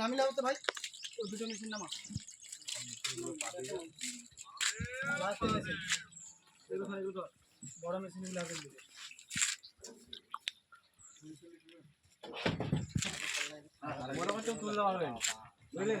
নামিলে হতে ভাই ওই দুটো মেশিন নামা লাস্ট মেশিন বড় মেশিনগুলো আগে দিবে বড় বাচ্চা তুলে দেওয়া হবে। বুঝলেন?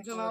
কিছু না?